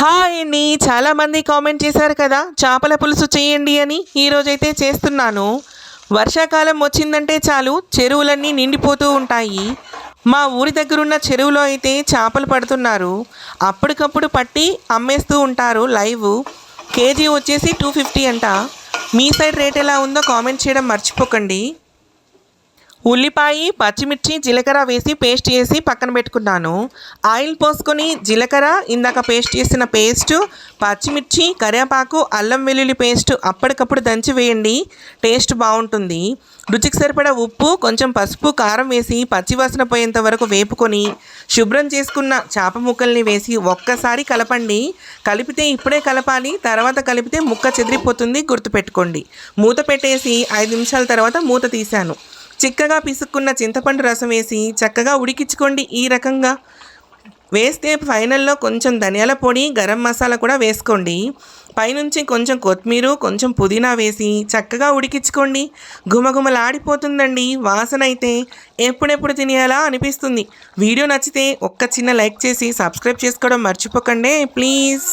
Hi అండి. చాలామంది comment చేశారు కదా చేపల పులుసు చేయండి అని ఈరోజైతే చేస్తున్నాను. వర్షాకాలం వచ్చిందంటే చాలు చెరువులన్నీ నిండిపోతూ ఉంటాయి. మా ఊరి దగ్గరున్న చెరువులో అయితే చేపలు పడుతున్నారు. అప్పటికప్పుడు పట్టి అమ్మేస్తూ ఉంటారు లైవ్. కేజీ వచ్చేసి టూ ఫిఫ్టీ అంట. మీ సైడ్ రేట్ ఎలా ఉందో కామెంట్ చేయడం మర్చిపోకండి. ఉల్లిపాయ పచ్చిమిర్చి జీలకర్ర వేసి పేస్ట్ చేసి పక్కన పెట్టుకున్నాను. ఆయిల్ పోసుకొని జీలకర్ర ఇందాక పేస్ట్ చేసిన పేస్ట్ పచ్చిమిర్చి కరివేపాకు అల్లం వెల్లుల్లి పేస్ట్ అప్పటికప్పుడు దంచి వేయండి. టేస్ట్ బాగుంటుంది. రుచికి సరిపడా ఉప్పు కొంచెం పసుపు కారం వేసి పచ్చివాసన పోయేంత వరకు వేపుకొని శుభ్రం చేసుకున్న చేప ముక్కల్ని వేసి ఒక్కసారి కలపండి. కలిపితే ఇప్పుడే కలపాలి తర్వాత కలిపితే ముక్క చెదిరిపోతుంది గుర్తుపెట్టుకోండి. మూత పెట్టేసి ఐదు నిమిషాల తర్వాత మూత తీశాను. చిక్కగా పిసుక్కున్న చింతపండు రసం వేసి చక్కగా ఉడికించుకోండి ఈ రకంగా. వేస్తే ఫైనల్లో కొంచెం ధనియాల పొడి గరం మసాలా కూడా వేసుకోండి. పైనుంచి కొంచెం కొత్తిమీర కొంచెం పుదీనా వేసి చక్కగా ఉడికించుకోండి. గుమగుమలాడిపోతుందండి వాసన అయితే ఎప్పుడెప్పుడు తినేయాలా అనిపిస్తుంది. వీడియో నచ్చితే ఒక్క చిన్న లైక్ చేసి సబ్స్క్రైబ్ చేసుకోవడం మర్చిపోకండి. ప్లీజ్.